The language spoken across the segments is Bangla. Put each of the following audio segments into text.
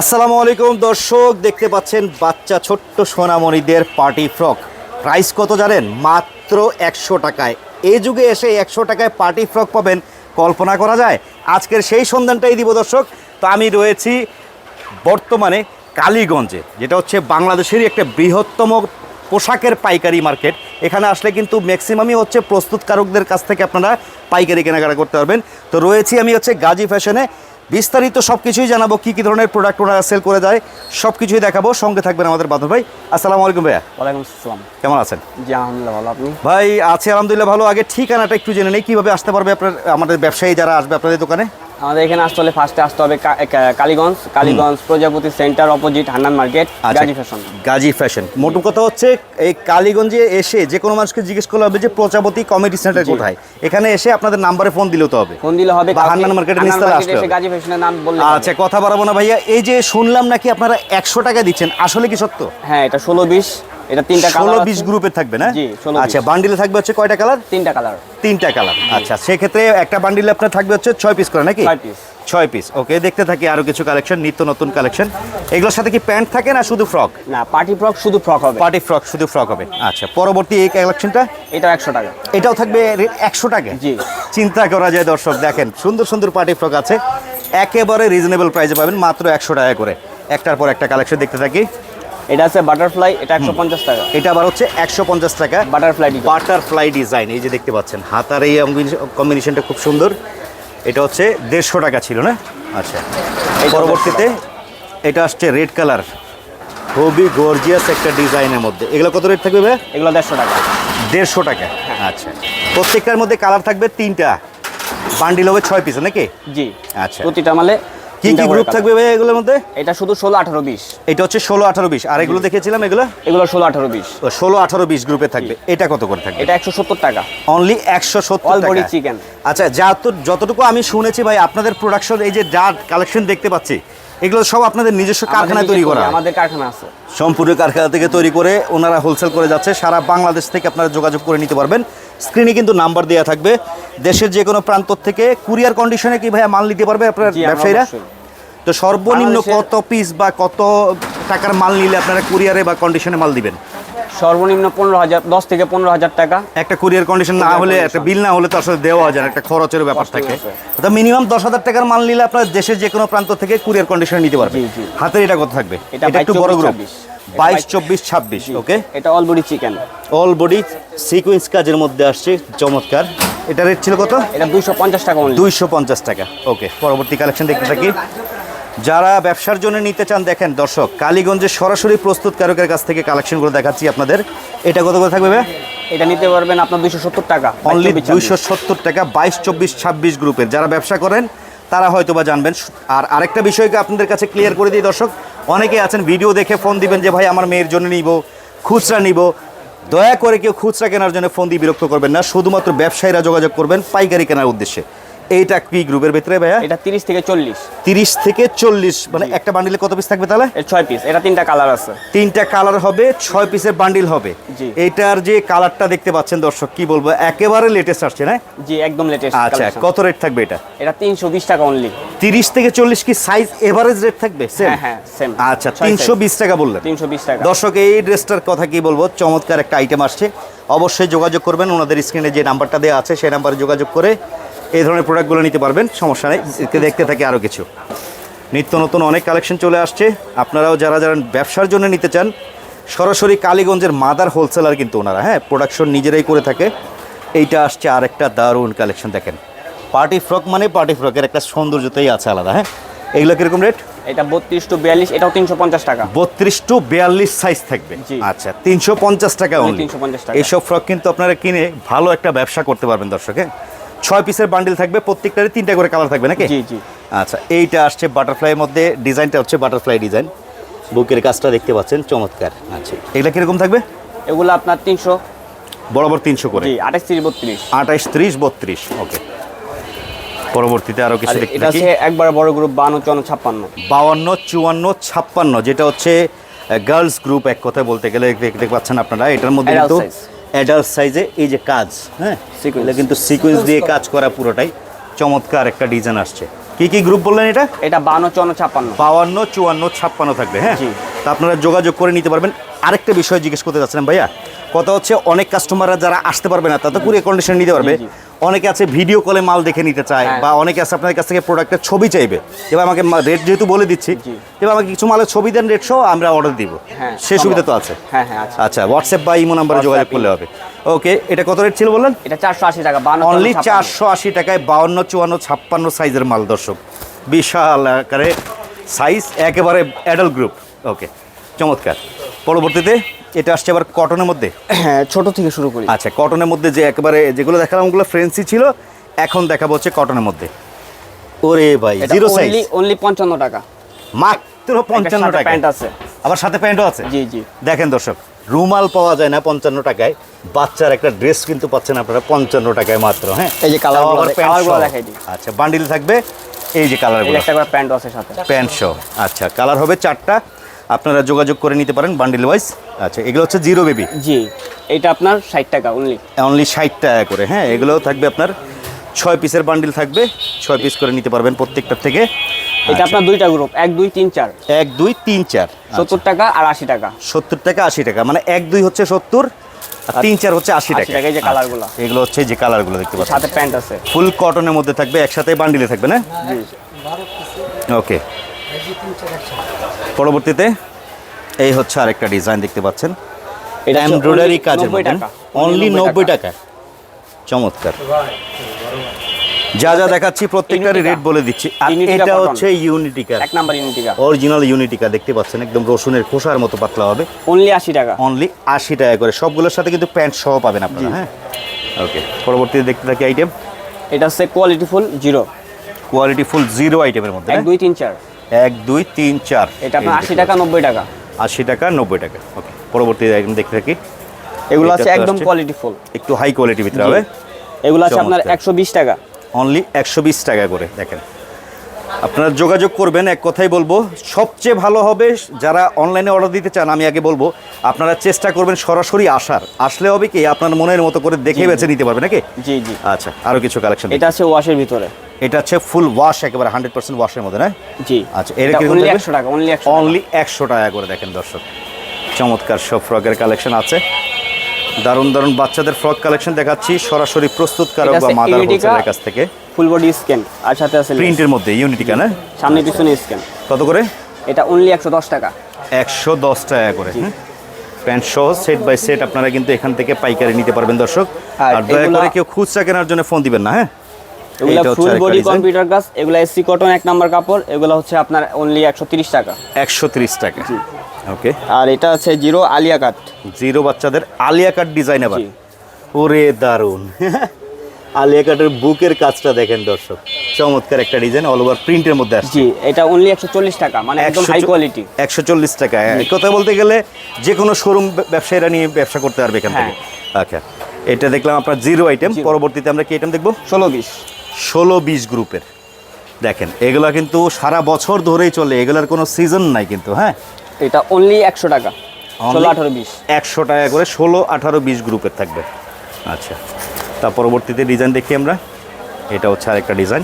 আসসালামু আলাইকুম, দর্শক, দেখতে পাচ্ছেন বাচ্চা ছোট্ট সোনামণিদের পার্টি ফ্রক। প্রাইস কত জানেন? মাত্র একশো টাকায়। এই যুগে এসে একশো টাকায় পার্টি ফ্রক পাবেন, কল্পনা করা যায়? আজকের সেই সন্ধানটাই দিব, দর্শক। তো আমি রয়েছি বর্তমানে কালীগঞ্জে, যেটা হচ্ছে বাংলাদেশেরই একটা বৃহত্তম পোশাকের পাইকারি মার্কেট। এখানে আসলে কিন্তু ম্যাক্সিমামই হচ্ছে প্রস্তুতকারকদের কাছ থেকে আপনারা পাইকারি কেনাকাটা করতে পারবেন। তো রয়েছি আমি হচ্ছে গাজী ফ্যাশনে। বিস্তারিত সব কিছুই জানাব কী কী ধরনের প্রোডাক্ট ওনারা সেল করে দেয় সব কিছুই দেখাবো। সঙ্গে থাকবেন আমাদের বাদর ভাই। আসসালামু আলাইকুম ভাইয়া। ওয়ালাইকুম আসসালাম। কেমন আছেন? জি আলহামদুলিল্লাহ ভালো। আপনি? ভাই আছে আলহামদুলিল্লাহ ভালো। আগে ঠিকানাটা একটু জেনে নেই কীভাবে আসতে পারবে আপনার আমাদের ব্যবসায়ী যারা আসবে আপনাদের দোকানে? আমাদের এখানে আসতে হলে ফার্স্টে আসতে হবে Kaliganj Kaliganj Prajapati centre opposite Hannan market. Gazi fashion Gazi fashion মোট কথা হচ্ছে এই কালীগঞ্জে এসে যে কোনো মানুষকে জিজ্ঞেস করলে হবে যে প্রজাপতি কমেডি সেন্টার কোথায়? এখানে এসে আপনাদের নাম্বারে ফোন দিলেও তো হবে। ফোন দিলে হবে হান্নান মার্কেটের নিচতলায় আসতে হবে। গাজী ফ্যাশনের নাম বললে আচ্ছা কথা বাড়াবো না ভাইয়া। এই যে শুনলাম নাকি আপনারা একশো টাকা দিচ্ছেন আসলে কি সত্য? হ্যাঁ এটা ষোলো বিশ। এটা তিনটা কালার বিশ গ্রুপে থাকবে না? জি, 16 আচ্ছা বান্ডিলে থাকবে হচ্ছে কয়টা কালার তিনটা কালার তিনটা কালার আচ্ছা সেক্ষেত্রে একটা বান্ডিলে আপনার থাকবে হচ্ছে ছয় পিস করে নাকি? ছয় পিস ছয় পিস ওকে দেখতে থাকি আরও কিছু কালেকশন নিত্য নতুন কালেকশন এগুলোর সাথে কি প্যান্ট থাকে না শুধু ফ্রক না পার্টি ফ্রক শুধু ফ্রক হবে। পার্টি ফ্রক শুধু ফ্রক হবে। আচ্ছা পরবর্তী এই কালেকশনটা এটা একশো টাকা। এটাও থাকবে একশো টাকা? জি। চিন্তা করা যায় দর্শক দেখেন সুন্দর সুন্দর পার্টি ফ্রক আছে। একেবারে রিজনেবল প্রাইসে পাবেন মাত্র একশো টাকা করে। একটার পর একটা কালেকশন দেখতে থাকি। এটা আছে বাটারফ্লাই এটা একশো পঞ্চাশ টাকা। এটা আবার হচ্ছে একশো পঞ্চাশ টাকা। বাটারফ্লাই বাটারফ্লাই ডিজাইন এই যে দেখতে পাচ্ছেন। হাতার এই কম্বিনেশনটা খুব সুন্দর। এটা হচ্ছে দেড়শো টাকা ছিল না? আচ্ছা। পরবর্তীতে এটা আসছে রেড কালার খুবই গর্জিয়াস একটা ডিজাইনের মধ্যে। এগুলো কত রেট থাকবে ভাই এগুলো দেড়শো টাকা। দেড়শো টাকা। আচ্ছা। প্রত্যেকটার মধ্যে কালার থাকবে তিনটা। বান্ডিল হবে ছয় পিস নাকি? জি। আচ্ছা। প্রতিটা মালে কি কি গ্রুপ থাকবে ভাই এগুলোর মধ্যে? এটা শুধু ষোলো আঠারো বিশ। এটা হচ্ছে ষোলো আঠারো বিশ। আর এগুলো দেখেছিলাম এগুলো? এগুলো ষোলো আঠারো বিশ। ষোলো আঠারো বিশ গ্রুপে থাকবে। এটা কত করে থাকবে? এটা একশো সত্তর টাকা। অনলি একশো সত্তর টাকা chicken। আচ্ছা যা যতটুকু আমি শুনেছি ভাই আপনাদের প্রোডাকশন এই যে যা কালেকশন দেখতে পাচ্ছি এগুলো সব আপনাদের নিজস্ব কারখানায় তৈরি করা? আমাদের কারখানা আছে। সম্পূর্ণ কারখানা থেকে তৈরি করে ওনারা হোলসেল করে যাচ্ছে। সারা বাংলাদেশ থেকে আপনারা যোগাযোগ করে নিতে পারবেন। স্ক্রিনে কিন্তু নাম্বার দেওয়া থাকবে। দেশের যে কোনো প্রান্ত থেকে কুরিয়ার কন্ডিশনে কি ভাইয়া মাল নিতে পারবে আপনার ব্যবসায়ীরা? তো সর্বনিম্ন কত পিস বা কত টাকার মাল নিলে আপনারা কুরিয়ারে বা কন্ডিশনে মাল দিবেন? সর্বনিম্ন পনেরো হাজার দশ থেকে পনেরো হাজার টাকা। একটা কুরিয়ার কন্ডিশন না হলে একটা বিল না হলে তো আসলে দেওয়া যায় একটা খরচের ব্যাপার থাকে। তো মিনিমাম দশ হাজার টাকার মাল নিলে আপনার দেশের যে কোনো প্রান্ত থেকে কুরিয়ার কন্ডিশনে নিতে পারবে। হাতের এটা কত থাকবে? এটা একটু বড় গ্রুপ 26 এটা বাইশ চব্বিশ ছাব্বিশ ওকে এটা all body chikan all body sequence কাজের মধ্যে আসছে চমৎকার। এটা রেট ছিল কত? এটা দুইশো পঞ্চাশ টাকা দুইশো পঞ্চাশ টাকা ওকে পরবর্তী কালেকশন দেখতে থাকি। যারা ব্যবসার জন্য নিতে চান দেখেন দর্শক কালীগঞ্জের সরাসরি প্রস্তুতকারকের কাছ থেকে কালেকশনগুলো দেখাচ্ছি আপনাদের। এটা কত করে থাকবে এটা নিতে পারবেন আপনার দুইশো সত্তর টাকা অনলি 22, 26, দুইশো সত্তর টাকা বাইশ চব্বিশ ছাব্বিশ গ্রুপের যারা ব্যবসা করেন তারা হয়তো বা জানবেন। আর আরেকটা বিষয়কে আপনাদের কাছে ক্লিয়ার করে দিই দর্শক অনেকে আছেন ভিডিও দেখে ফোন দিবেন যে, ভাই, আমার মেয়ের জন্য নিব, খুচরা নিব। দয়া করে কেউ খুচরা কেনার জন্য ফোন দিয়ে বিরক্ত করবেন না। শুধুমাত্র ব্যবসায়ীরা যোগাযোগ করবেন পাইকারি কেনার উদ্দেশ্যে। এইটা কি গ্রুপের ভিতরে ভাইয়া? এটা তিরিশ থেকে চল্লিশ। তিরিশ থেকে চল্লিশ। মানে একটা বান্ডিলে কত পিস থাকবে তাহলে? এর ছয় পিস এটা তিনটা কালার আছে। তিনটা কালার হবে ছয় পিসের বান্ডিল হবে। এটার যে কালারটা দেখতে পাচ্ছেন দর্শক কি বলব একেবারে লেটেস্ট আসছে না? জি একদম লেটেস্ট আচ্ছা কত রেট থাকবে এটা? এটা তিনশো বিশ টাকা অনলি তিরিশ থেকে চল্লিশ কি সাইজ এভারেজ রেট থাকবে? Same? হ্যাঁ হ্যাঁ সেম আচ্ছা তিনশো বিশ টাকা বললেন। তিনশো বিশ টাকা। দর্শক এই ড্রেসটার কথা কি বলব চমৎকার একটা আইটেম আসছে। অবশ্যই যোগাযোগ করবেন ওনাদের স্ক্রিনে যে নাম্বারটা দেওয়া আছে সেই নাম্বারে যোগাযোগ করে এই ধরনের প্রোডাক্টগুলো নিতে পারবেন সমস্যা নেই। দেখতে থাকে আরও কিছু। নিত্য নতুন অনেক কালেকশন চলে আসছে। আপনারাও যারা যারা ব্যবসার জন্য নিতে চান সরাসরি কালীগঞ্জের মাদার হোলসেলার কিন্তু ওনারা হ্যাঁ প্রোডাকশন নিজেরাই করে থাকে। এইটা আসছে আরেকটা দারুণ কালেকশন দেখেন। পার্টি ফ্রক মানে পার্টি ফ্রকের একটা সৌন্দর্যতাই আছে আলাদা হ্যাঁ? এগুলো কীরকম রেট? এটা বত্রিশ টু বিয়াল্লিশ এটাও তিনশো পঞ্চাশ টাকা। বত্রিশ টু বিয়াল্লিশ সাইজ থাকবে। আচ্ছা তিনশো পঞ্চাশ টাকা Only only। 350 টাকা। এইসব ফ্রক কিন্তু আপনারা কিনে ভালো একটা ব্যবসা করতে পারবেন দর্শক হ্যাঁ? ছয় পিসের বান্ডিল থাকবে প্রত্যেকটারে তিনটা করে কালার থাকবে নাকি? জি জি। আচ্ছা এইটা আসছে বাটারফ্লাইয়ের মধ্যে ডিজাইনটা হচ্ছে বাটারফ্লাই ডিজাইন বুকের কাজটা দেখতে পাচ্ছেন চমৎকার। আচ্ছা এগুলা কীরকম থাকবে? এগুলো আপনার তিনশো। বরাবর তিনশো করে। আঠাশ তিরিশ বত্রিশ। আঠাইশ ত্রিশ বত্রিশ ওকে পরবর্তীতে আরও কিছু দেখতে এটা হচ্ছে একবার বড় গ্রুপ বান্ন চুয়ান্ন ছাপ্পান্ন। বাউান্ন চুয়ান্ন ছাপ্পান্ন যেটা হচ্ছে গার্লস গ্রুপ এক কথায় বলতে গেলে দেখতে পাচ্ছেন আপনারা এটার মধ্যে কিন্তু। অ্যাডাল্ট সাইজে এই যে কাজ হ্যাঁ? সিকুয়েন্স এগুলো কিন্তু সিকোয়েন্স দিয়ে কাজ করা পুরোটাই। চমৎকার একটা ডিজাইন আসছে। কি কি গ্রুপ বললেন এটা? এটা বান্ন চুয়ান্ন ছাপ্পান্ন। বাউান্ন চুয়ান্ন ছাপ্পান্ন থাকবে হ্যাঁ। তা আপনারা যোগাযোগ করে নিতে পারবেন। আরেকটা বিষয় জিজ্ঞেস করতে যাচ্ছিলাম ভাইয়া। কথা হচ্ছে অনেক কাস্টমাররা যারা আসতে পারবে না তাতে তো কুরিয়ার কন্ডিশন নিতে পারবে। অনেকে আছে ভিডিও কলে মাল দেখে নিতে চায় হ্যাঁ। বা অনেকে আছে আপনাদের কাছ থেকে প্রোডাক্টের ছবি চাইবে। এবার আমাকে রেট যেহেতু বলে দিচ্ছি এবার আমাকে কিছু মালের ছবি দেন রেট সহ আমরা অর্ডার দিব। হ্যাঁ, সে সুবিধা তো আছে। হ্যাঁ আচ্ছা হোয়াটসঅ্যাপ বা ইমো নাম্বারে যোগাযোগ করলে হবে। ওকে এটা কত রেট ছিল বললেন? এটা চারশো আশি টাকা অনলি চারশো আশি টাকায় বাউন্ন চুয়ান্ন ছাপ্পান্ন সাইজের মাল দর্শক। বিশাল আকারে সাইজ একেবারে অ্যাডাল্ট গ্রুপ ওকে চমৎকার। পরবর্তীতে এটা আসছে আবার কটনের মধ্যে? হ্যাঁ ছোট থেকে শুরু করি। আচ্ছা কটনের মধ্যে যে একেবারে যেগুলো দেখালাম ওগুলো ফ্রেন্সি ছিল এখন দেখাবো হচ্ছে কটনের মধ্যে। ওরে ভাই জিরো সাইজ অনলি পঞ্চান্ন টাকা। মাত্র পঞ্চান্ন টাকা প্যান্ট আছে। আবার সাথে প্যান্টও আছে? জি জি। দেখেন দর্শক রুমাল পাওয়া যায় না পঞ্চান্ন টাকায়। বাচ্চার একটা ড্রেস কিন্তু পাচ্ছেন আপনারা পঞ্চান্ন টাকায় মাত্র হ্যাঁ? এই যে গুলো আবার দে- প্যান্টগুলো দেখাই দিই। আচ্ছা বান্ডিল থাকবে। এই যে কালারগুলো একটা করে প্যান্ট আছে সাথে। প্যান্ট শো আচ্ছা কালার হবে চারটা। আপনারা যোগাযোগ করে নিতে পারেন বান্ডিল ওয়াইজ আচ্ছা এগুলো হচ্ছে জিরো বেবি জি এটা আপনার ষাট টাকা অনলি অনলি ষাট টাকা করে হ্যাঁ এগুলো থাকবে আপনার ছয় পিসের বান্ডিল থাকবে ছয় পিস করে নিতে পারবেন প্রত্যেকটার থেকে। এটা আচ্ছা, আপনার দুইটা গ্রুপ এক দুই তিন চার। এক দুই তিন চার। সত্তর টাকা আর আশি টাকা। সত্তর টাকা আশি টাকা মানে এক দুই হচ্ছে সত্তর তিন চার হচ্ছে আশি টাকা। এই যে আচ্ছা, কালারগুলো। এগুলো হচ্ছে যে কালারগুলো দেখতে পাচ্ছেন। সাথে প্যান্ট আছে। ফুল কটনের মধ্যে থাকবে একসাথে বান্ডিলে থাকবে না? ওকে পরবর্তীতে এই হচ্ছে আরেকটা ডিজাইন দেখতে পাচ্ছেন। এটা এমব্রয়ডারি কাজের 90 মধ্যে অনলি নব্বই টাকা। চমৎকার। যা যা দেখাচ্ছি প্রত্যেকটারই রেট বলে দিচ্ছি। আর এটা। হচ্ছে ইউনিটিকা এক নাম্বার ইউনিটিকা অরিজিনাল ইউনিটিকা দেখতে পাচ্ছেন। একদম রসুনের খোসার মতো পাতলা হবে। অনলি আশি টাকা। অনলি আশি টাকা করে। সবগুলোর সাথে কিন্তু প্যান্ট সহ পাবেন আপনারা হ্যাঁ? ওকে পরবর্তীতে দেখতে থাকি আইটেম এটা হচ্ছে quality full zero quality full zero আইটেমের মধ্যে এক হ্যাঁ? দুই তিন চার। এক দুই তিন চার। এটা আপনার আশি টাকা নব্বই টাকা। আশি টাকা নব্বই টাকা। ওকে পরবর্তী আইটেম দেখতে থাকি। এগুলো আছে একদম। কোয়ালিটি ফুল একটু হাই কোয়ালিটির ভিতরে হবে। এগুলো আছে আপনার একশো বিশ টাকা। অনলি একশো বিশ টাকা করে দেখেন। আপনারা যোগাযোগ করবেন এক কথাই বলব সবচেয়ে ভালো হবে যারা অনলাইনে অর্ডার দিতে চান আমি আগে বলব আপনারা চেষ্টা করবেন সরাসরি আসার। আসলে হবে কি আপনার মনের মতো করে দেখে বেছে নিতে পারবে নাকি? জি জি। আচ্ছা আরও কিছু কালেকশন এটা আছে ওয়াশের ভিতরে। এটা হচ্ছে ফুল ওয়াশ একেবারে হান্ড্রেড পার্সেন্ট ওয়াশের মধ্যে না? জি। আচ্ছা, এটা? একশো টাকা অনলি একশো টাকা। করে দেখেন দর্শক। চমৎকার সব ফ্রকের কালেকশন আছে। দারুণ দারুণ বাচ্চাদের ফ্রক কালেকশন দেখাচ্ছি। সরাসরি প্রস্তুতকারক বা মাদার। হোলসেলের কাছ থেকে। ফুল বডি স্ক্যান আর সাথে আছে প্রিন্টের মধ্যে ইউনিটিকা না? সামনে পিছনে স্ক্যান কত করে? এটা অনলি একশো দশ টাকা। একশো দশ টাকা করে? প্যান্ট সহ সেট বাই সেট আপনারা কিন্তু এখান থেকে পাইকারি নিতে পারবেন দর্শক। আর দয়া করে কেউ খুচরা কেনার জন্য ফোন দিবেন না হ্যাঁ? এগুলা ফুল বডি কম্পিউটার গ্লাস এগুলা এসি কটন এক নাম্বার কাপড় এগুলো হচ্ছে আপনার অনলি একশো তিরিশ টাকা। একশো ত্রিশ টাকা। ওকে আর এটা আছে জিরো আলিয়া কাট জিরো বাচ্চাদের আলিয়া কাট ডিজাইন আবার ওরে দারুণ আলিয়া কাটের বুকের কাজটা দেখেন দর্শক। চমৎকার একটা ডিজাইন অল ওভার প্রিন্টের মধ্যে আসছে। জি এটা অনলি টাকা মানে একদম হাই কোয়ালিটি একশো চল্লিশ টাকা। এক কথা বলতে গেলে যে কোনো শোরুম ব্যবসায়ীরা নিয়ে ব্যবসা করতে পারবে এখান থেকে। আচ্ছা এটা দেখলাম আপনার জিরো আইটেম পরবর্তীতে আমরা কি আইটেম দেখব? ষোলো বিশ ষোলো বিশ গ্রুপের। দেখেন এগুলা কিন্তু সারা বছর ধরেই চলে এগুলার কোনো সিজন নাই কিন্তু হ্যাঁ? এটা অনলি একশো টাকা ষোলো আঠারো বিশ। একশো টাকা করে ষোলো আঠারো বিশ গ্রুপের থাকবে। আচ্ছা তার পরবর্তীতে ডিজাইন দেখি আমরা। এটা হচ্ছে আরেকটা ডিজাইন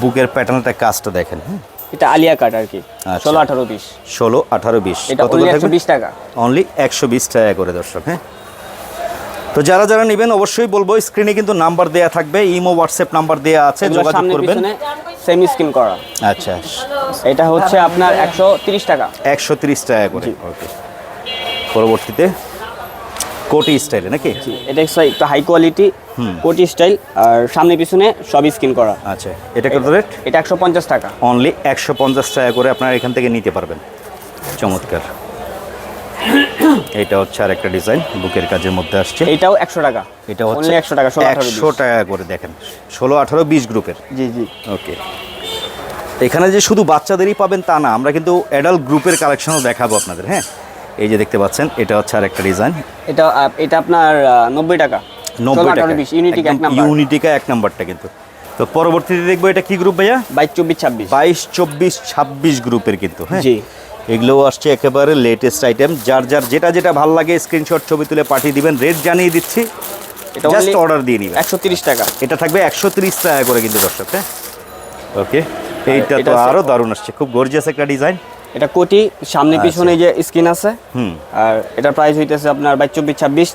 বুকের প্যাটার্নটা কাজটা দেখেন হ্যাঁ? এটা আলিয়া কাট আর কি আচ্ছা। ষোলো আঠারো বিশ। ষোলো আঠারো বিশ। এটা একশো বিশ টাকা। অনলি একশো বিশ টাকা করে দর্শক হ্যাঁ? তো যারা যারা নেবেন অবশ্যই বলব স্ক্রিনে কিন্তু নাম্বার দেয়া থাকবে ইমো হোয়াটসঅ্যাপ নাম্বার দেয়া আছে যোগাযোগ করবেন। সেমি স্কিন করা। আচ্ছা। এটা হচ্ছে আপনার একশো তিরিশ টাকা। একশো তিরিশ টাকা করে ওকে পরবর্তীতে কোটি স্টাইলে নাকি? এটা একটু হাই কোয়ালিটি কোটি স্টাইল আর সামনে পিছনে সবই স্কিন করা। আচ্ছা এটা কত রেট এটা একশো পঞ্চাশ টাকা। অনলি একশো পঞ্চাশ টাকা করে আপনারা এখান থেকে নিতে পারবেন। চমৎকার। এটা হচ্ছে আর একটা ডিজাইন বুকের কাজের মধ্যে আসছে। এটাও একশো টাকা। এটা হচ্ছে একশো টাকা একশো টাকা করে দেখেন ষোলো আঠারো বিশ গ্রুপের। জি জি। ওকে। এখানে যে শুধু বাচ্চাদেরই পাবেন তা না আমরা কিন্তু অ্যাডাল্ট গ্রুপের কালেকশনও দেখাবো আপনাদের হ্যাঁ? এই যে দেখতে পাচ্ছেন এটা হচ্ছে আর একটা ডিজাইন এটা এটা আপনার নব্বই টাকা। নব্বই টাকা। ইউনিটিকা এক নাম্বারটা কিন্তু। তো পরবর্তীতে দেখব এটা কি গ্রুপ ভাইয়া? বাইশ চব্বিশ ছাব্বিশ। বাইশ চব্বিশ ছাব্বিশ গ্রুপের কিন্তু হ্যাঁ? জি। এগুলোও আসছে একেবারে লেটেস্ট আইটেম যার যার যেটা যেটা ভালো লাগে স্ক্রিনশট ছবি তুলে পাঠিয়ে দিবেন। রেট জানিয়ে দিচ্ছি। এটা জাস্ট অর্ডার দিয়ে নিবেন। একশো টাকা। এটা থাকবে একশো টাকা করে কিন্তু দর্শক হ্যাঁ? ওকে এইটা এটা তো আছে- আরও দারুণ আসছে। খুব গর্জিয়াস একটা ডিজাইন এটা কোটি সামনে পিছনে যে স্ক্রিন আছে। হুম। আর এটার প্রাইস হইতেছে আপনার বাইশ চব্বিশ ছাব্বিশ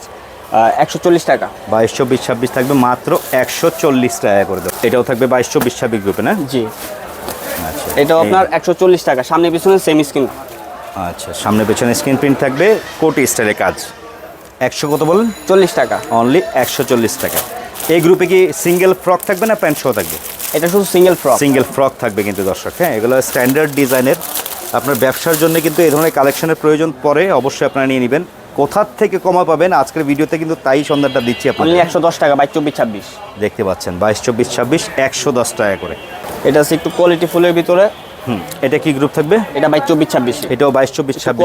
একশো চল্লিশ টাকা। বাইশ চব্বিশ ছাব্বিশ থাকবে মাত্র একশো চল্লিশ টাকা করে দেবো এটাও থাকবে বাইশ চব্বিশ ছাব্বিশ গ্রুপে না? জি। আচ্ছা এটাও এই- আপনার একশো চল্লিশ টাকা সামনে পিছনে সেম স্ক্রিন আচ্ছা সামনে পেছনে স্ক্রিন প্রিন্ট থাকবে কোটি স্টাইলের কাজ। একশো কত বলেন? চল্লিশ টাকা। অনলি একশো চল্লিশ টাকা। এই গ্রুপে কি সিঙ্গেল ফ্রক থাকবে না প্যান্ট শো থাকবে? এটা শুধু সিঙ্গেল ফ্রক সিঙ্গেল ফ্রক থাকবে কিন্তু দর্শক হ্যাঁ এগুলো স্ট্যান্ডার্ড ডিজাইনের আপনার ব্যবসার জন্য কিন্তু এই ধরনের কালেকশনের প্রয়োজন পড়ে অবশ্যই আপনারা নিয়ে নেবেন। কোথার থেকে কমা পাবেন? আজকের ভিডিওতে কিন্তু তাই সন্ধানটা দিচ্ছি আপনাদের। একশো দশ টাকা বাইশ চব্বিশ ছাব্বিশ। দেখতে পাচ্ছেন বাইশ চব্বিশ ছাব্বিশ একশো দশ টাকা করে। এটা হচ্ছে একটু কোয়ালিটি ফুলের ভিতরে। হুম এটা কি গ্রুপ থাকবে? এটা বাইশ চব্বিশ ছাব্বিশ। এটাও বাইশ চব্বিশ ছাব্বিশ।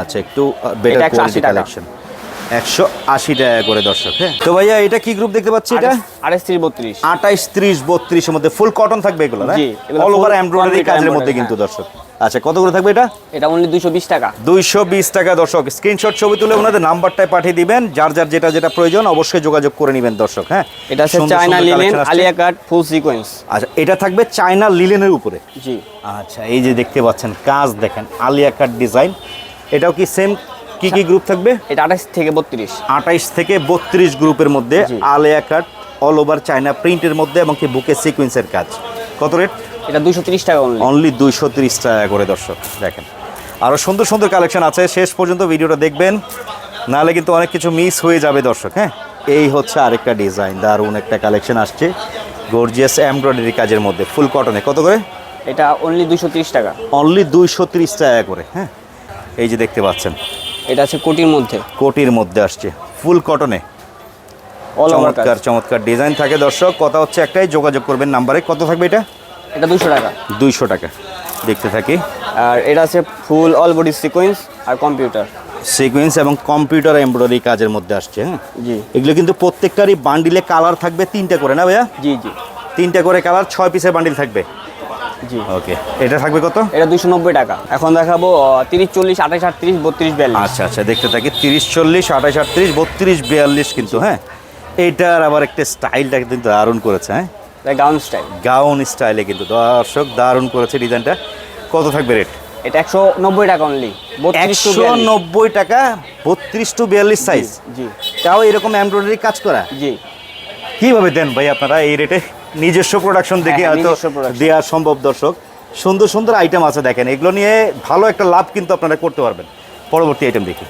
আচ্ছা একটু বেটার কোয়ালিটি কালেকশন একশো আশি টাকা করে দর্শক হ্যাঁ? তো ভাইয়া এটা কি গ্রুপ দেখতে পাচ্ছি এটা? আড়াইশ ত্রিশ বত্রিশ। আঠাইশ ত্রিশ বত্রিশের মধ্যে ফুল কটন থাকবে এগুলো অল ওভার এমব্রয়ডারি কাজের মধ্যে কিন্তু দর্শক। আচ্ছা কত করে থাকবে এটা? এটা অনলি দুশো বিশ টাকা। দুইশো বিশ টাকা দর্শক। স্ক্রিনশট ছবি তুলে ওনাদের নাম্বারটায় পাঠিয়ে দিবেন। যার যার যেটা যেটা প্রয়োজন অবশ্যই যোগাযোগ করে নেবেন দর্শক হ্যাঁ? এটা হচ্ছে China linen Alia cut full sequence আচ্ছা এটা থাকবে চায়না লিলেনের উপরে? জি। আচ্ছা এই যে দেখতে পাচ্ছেন কাজ দেখেন আলিয়া কাট ডিজাইন এটাও কি সেম কি কি গ্রুপ থাকবে? এটা আঠাশ থেকে বত্রিশ। আঠাইশ থেকে বত্রিশ গ্রুপের মধ্যে। Alia cut all over China প্রিন্টের মধ্যে এবং কি বুকে সিকোয়েন্সের কাজ। কত রেট এটা দুশো ত্রিশ টাকা অনলি অনলি দুইশো তিরিশ টাকা করে দর্শক দেখেন। আরও সুন্দর সুন্দর কালেকশন আছে শেষ পর্যন্ত ভিডিওটা দেখবেন। নাহলে কিন্তু অনেক কিছু মিস হয়ে যাবে দর্শক হ্যাঁ? এই হচ্ছে আরেকটা ডিজাইন দারুণ একটা কালেকশন আসছে। গর্জিয়াস এমব্রয়ডারি কাজের মধ্যে ফুল কটনে কত করে? এটা অনলি ত্রিশ টাকা। অনলি দুইশো তিরিশ টাকা করে হ্যাঁ? এই যে দেখতে পাচ্ছেন। এটা আছে কোটির মধ্যে। কোটির মধ্যে আসছে। ফুল কটনে। অল চমৎকার চমৎকার ডিজাইন থাকে দর্শক। কথা হচ্ছে একটাই যোগাযোগ করবেন নাম্বারে। কত থাকবে এটা? এটা দুশো টাকা। দুইশো টাকা। দেখতে থাকি। আর এটা আছে ফুল অল বডি সিকোয়েন্স আর কম্পিউটার। সিকোয়েন্স এবং কম্পিউটার এমব্রয়ডারি কাজের মধ্যে আসছে হ্যাঁ? জি। এগুলো কিন্তু প্রত্যেকটারই বান্ডিলে কালার থাকবে তিনটা করে না ভাইয়া? জি জি। তিনটা করে কালার ছয় পিসের বান্ডিল থাকবে। জি। ওকে এটা থাকবে কত? এটা দুশো নব্বই টাকা। এখন দেখাবো তিরিশ চল্লিশ আঠাশ আটত্রিশ বত্রিশ বিয়াল্লিশ। আচ্ছা আচ্ছা দেখতে থাকি। তিরিশ চল্লিশ আঠাশ আটত্রিশ বত্রিশ বিয়াল্লিশ কিন্তু হ্যাঁ? এইটার আবার একটা স্টাইলটা কিন্তু দারুণ করেছে হ্যাঁ? Gown style. গাউন স্টাইলে কিন্তু দর্শক দারুণ করেছে ডিজাইনটা। কত থাকবে রেট? এটা একশো নব্বই টাকা অনলি একশো নব্বই টাকা বত্রিশ টু বিয়াল্লিশ সাইজ জি। তাও এরকম এমব্রয়ডারি কাজ করা? জি। কীভাবে দেন ভাই আপনারা এই রেটে? নিজস্ব প্রোডাকশন দেখে হ্যাঁ, হয়তো দেওয়া সম্ভব দর্শক। সুন্দর সুন্দর আইটেম আছে দেখেন। এগুলো নিয়ে ভালো একটা লাভ কিন্তু আপনারা করতে পারবেন। পরবর্তী আইটেম দেখি।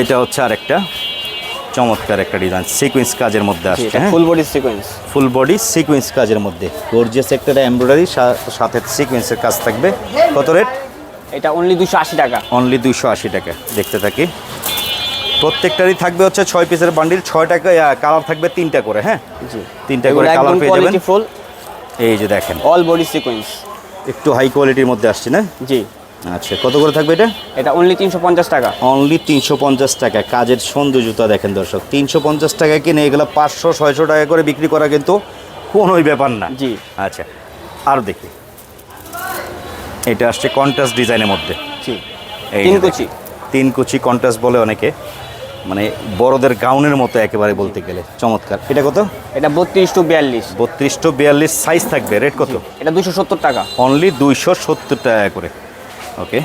এটা হচ্ছে আরেকটা। চমৎকার একটা ডিজাইন সিকোয়েন্স কাজের মধ্যে আসছে হ্যাঁ? Full body sequence full body sequence কাজের মধ্যে। গর্জিয়াস একটা এমব্রয়ডারি সাথে সিকোয়েন্সের কাজ থাকবে। কত রেট এটা অনলি দুশো আশি টাকা। অনলি দুশো আশি টাকা। দেখতে থাকি। প্রত্যেকটারই থাকবে হচ্ছে ছয় পিসের বান্ডিল ছয় টাকা কালার থাকবে তিনটা করে হ্যাঁ? জি। তিনটা করে কালার পেয়ে যাবেন। ফুল এই যে দেখেন। অল বডি সিকোয়েন্স একটু হাই কোয়ালিটির মধ্যে আসছে না? জি। আচ্ছা কত করে থাকবে এটা? এটা অনলি তিনশো পঞ্চাশ টাকা। অনলি তিনশো পঞ্চাশ টাকা। কাজের সৌন্দর্যতা দেখেন দর্শক। তিনশো পঞ্চাশ টাকা কিনে এগুলো পাঁচশো ছয়শো টাকা করে বিক্রি করা কিন্তু কোনোই ব্যাপার না। জি। আচ্ছা আর দেখি। এটা আসছে কন্ট্রাস্ট ডিজাইনের মধ্যে। জি। এই তিন কুচি। তিন কুচি কন্ট্রাস্ট বলে অনেকে। মানে বড়দের গাউনের মতো একেবারে বলতে গেলে চমৎকার। এটা কত? এটা বত্রিশ টু বিয়াল্লিশ। বত্রিশ টু বিয়াল্লিশ সাইজ থাকবে। রেট কত? এটা দুশো সত্তর টাকা। অনলি দুইশো সত্তর টাকা করে। ওকে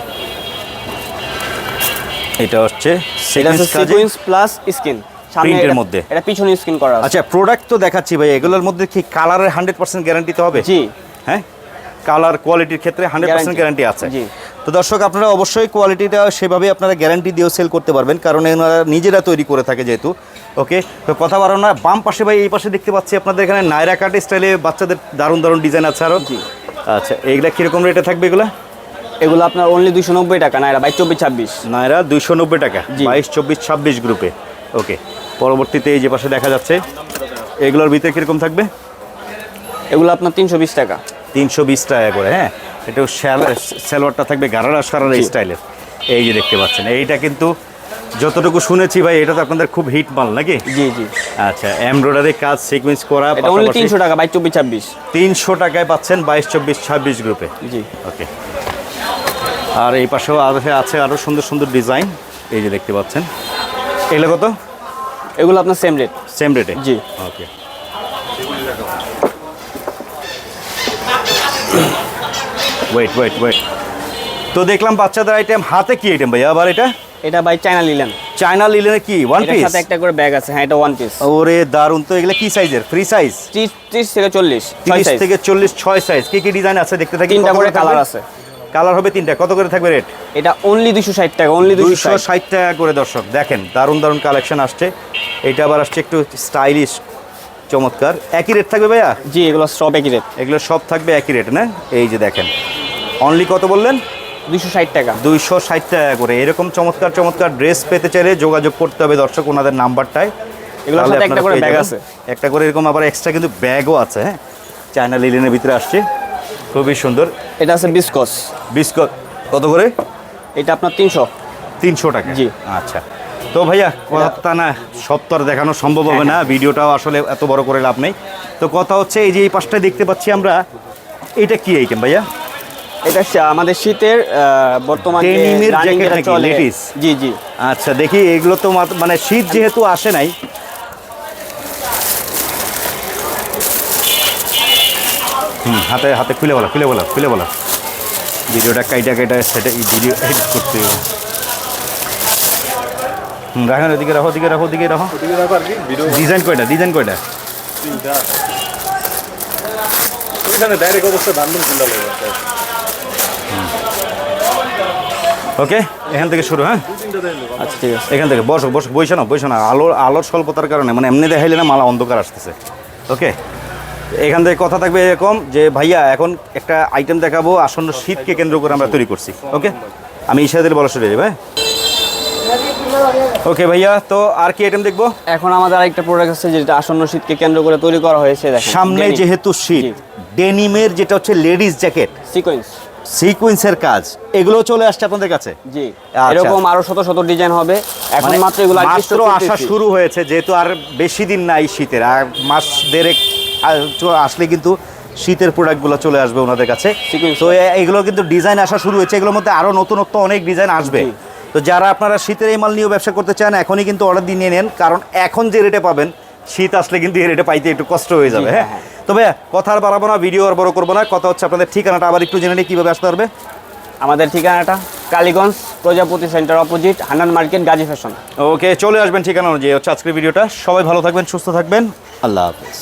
এটা হচ্ছে সিকোয়েন্স প্লাস স্কিন এটা- মধ্যে। এটা পিছনে স্কিন করা আচ্ছা প্রোডাক্ট তো দেখাচ্ছি ভাই এগুলোর মধ্যে কি কালারের হান্ড্রেড পার্সেন্ট গ্যারান্টি তো হবে? জি। হ্যাঁ? কালার কোয়ালিটির ক্ষেত্রে হান্ড্রেড পার্সেন্ট গ্যারান্টি আছে। জি। তো দর্শক আপনারা অবশ্যই কোয়ালিটিটা সেভাবে আপনারা গ্যারান্টি দিয়েও সেল করতে পারবেন কারণ এনারা নিজেরা তৈরি করে থাকে যেহেতু। ওকে তো কথা বাড়ো না বাম পাশে ভাই এই পাশে দেখতে পাচ্ছি আপনাদের এখানে নায়রা কাট স্টাইলে বাচ্চাদের দারুণ দারুণ ডিজাইন আছে আরও জি। আচ্ছা এইগুলা কীরকম রেটে থাকবে এগুলো? এগুলো আপনার অনলি দুশো নব্বই টাকা নায়রা বাইশ চব্বিশ ছাব্বিশ। নায়রা দুইশো নব্বই টাকা। বাইশ চব্বিশ ছাব্বিশ গ্রুপে ওকে পরবর্তীতে এই যে পাশে দেখা যাচ্ছে এগুলোর ভিতরে কীরকম থাকবে? এগুলো আপনার তিনশো বিশ টাকা। তিনশো বিশ টাকা করে হ্যাঁ? এটা সালোয়ারটা থাকবে গারারা সারারা। স্টাইলের। এই যে দেখতে পাচ্ছেন এইটা কিন্তু যতটুকু শুনেছি ভাই এটা তো আপনাদের খুব হিট মাল নাকি? জি জি। আচ্ছা এমব্রয়ডারি কাজ সিকোয়েন্স করা এটা অনলি তিনশো টাকা বাইশ চব্বিশ ছাব্বিশ। তিনশো টাকায় পাচ্ছেন বাইশ চব্বিশ ছাব্বিশ গ্রুপে। জি। ওকে। আর এই পাশেও আছে আছে আরও সুন্দর সুন্দর ডিজাইন এই যে দেখতে পাচ্ছেন। এগুলো কত? এগুলো আপনার সেম রেট সেম রেটে জি। ওকে। ওয়েট ওয়েট ওয়েট তো দেখলাম বাচ্চাদের আইটেম হাতে কি আইটেম ভাইয়া? আবার এটা? এটা ভাই চায়না লিলেন চায়না লিলেনে কি? ওয়ান পিস সাথে একটা করে ব্যাগ আছে হ্যাঁ এটা ওয়ান পিস ওরে দারুণ তো এগুলা কি সাইজের ফ্রি সাইজ ত্রিশ ত্রিশ থেকে চল্লিশ ছয় তিরিশ সাইজ থেকে চল্লিশ ছয় সাইজ কি কি ডিজাইন আছে দেখতে থাকি? তিনটা করে কালার আছে। কালার হবে তিনটা। কত করে থাকবে রেট এটা অনলি দুশো ষাট টাকা অনলি দুশো দুইশো ষাট টাকা করে দর্শক দেখেন দারুণ দারুণ কালেকশন আসছে। এটা আবার আসছে একটু স্টাইলিশ চমৎকার। একই রেট থাকবে ভাইয়া? জি এগুলো সব একই রেট এগুলো সব থাকবে একই রেট না? এই যে দেখেন। অনলি কত বললেন? দুশো ষাট টাকা। দুইশো ষাট টাকা করে। এরকম চমৎকার চমৎকার ড্রেস পেতে চাইলে যোগাযোগ করতে হবে দর্শক ওনাদের নাম্বারটায়। এগুলো একটা করে ব্যাগ আছে। একটা করে এরকম আবার এক্সট্রা কিন্তু ব্যাগও আছে হ্যাঁ? চায়না লিলেনের ভিতরে আসছে। খুবই সুন্দর। এটা আছে বিস্কস বিস্কুট কত করে? এটা আপনার তিনশো। তিনশো টাকা। জি। আচ্ছা। তো ভাইয়া কথা না সব তো আর দেখানো সম্ভব হবে না। ভিডিওটাও আসলে এত বড় করে লাভ নেই। তো কথা হচ্ছে এই যে এই পাশটায় দেখতে পাচ্ছি আমরা এটা কি আইটেম ভাইয়া? এটা আমাদের শীতের বর্তমানে? জি জি। আচ্ছা দেখি এগুলো তো মানে শীত যেহেতু আসে নাই। হুম হাতে হাতে খুলে বলা খুলে বলা খুলে বলা। ভিডিওটা কাইটা কাইটা সেটা ভিডিও এডিট করতে হবে। হুম রাখেন ওদিকে রাখো ওদিকে রাখো। ওদিকে রাখো ডিজাইন কয়টা ডিজাইন কয়টা? ওকে এখান থেকে শুরু হ্যাঁ? আচ্ছা ঠিক আছে। এখান থেকে বসো বসো বইসো না বইসো না। আলোর আলোর স্বল্পতার কারণে মানে এমনি দেখাইলে না মালা অন্ধকার আসতেছে। ওকে? এখান থেকে কথা থাকবে এরকম যে ভাইয়া এখন একটা আইটেম দেখাবো আসন্ন শীতকে কেন্দ্র করে আমরা তৈরি করছি। ওকে? আমি ইশাদের বলা শুরু হয়ে? ওকে ভাইয়া তো আর কি আইটেম দেখব? এখন আমাদের আরেকটা প্রোডাক্ট আছে যেটা আসন্ন শীতকে কেন্দ্র করে তৈরি করা হয়েছে দেখেন। সামনে যেহেতু শীত ডেনিমের যেটা হচ্ছে লেডিস জ্যাকেট সিকোয়েন্স সিকুয়েন্সের কাজ এগুলো চলে আসছে আপনাদের কাছে? জি। আচ্ছা। এরকম আরও শত শত ডিজাইন হবে। এখন মানে মাত্র এগুলো মাত্র আসা শুরু হয়েছে যেহেতু আর বেশি দিন নাই শীতের আর মাস দেড়েক আসলে কিন্তু শীতের প্রোডাক্টগুলো চলে আসবে ওনাদের কাছে। তো এগুলো কিন্তু ডিজাইন আসা শুরু হয়েছে এগুলোর মধ্যে আরও নতুনত্ব অনেক ডিজাইন আসবে। তো যারা আপনারা শীতের এই মাল নিয়েও ব্যবসা করতে চান এখনই কিন্তু অর্ডার দিয়ে নিয়ে নেন কারণ এখন যে রেটে পাবেন শীত আসলে কিন্তু এই রেটে পাইতে একটু কষ্ট হয়ে যাবে হ্যাঁ? হ্যাঁ। তবে কথা আর বাড়াবো না ভিডিও আর বড় করব না কথা হচ্ছে আপনাদের ঠিকানাটা আবার একটু জেনে নিই কীভাবে আসতে পারবে। আমাদের ঠিকানাটা Kaliganj Prajapati centre opposite Hannan market Gazi fashion. Okay চলে আসবেন ঠিকানা অনুযায়ী। হচ্ছে আজকের ভিডিওটা সবাই ভালো থাকবেন সুস্থ থাকবেন। আল্লাহ হাফিজ।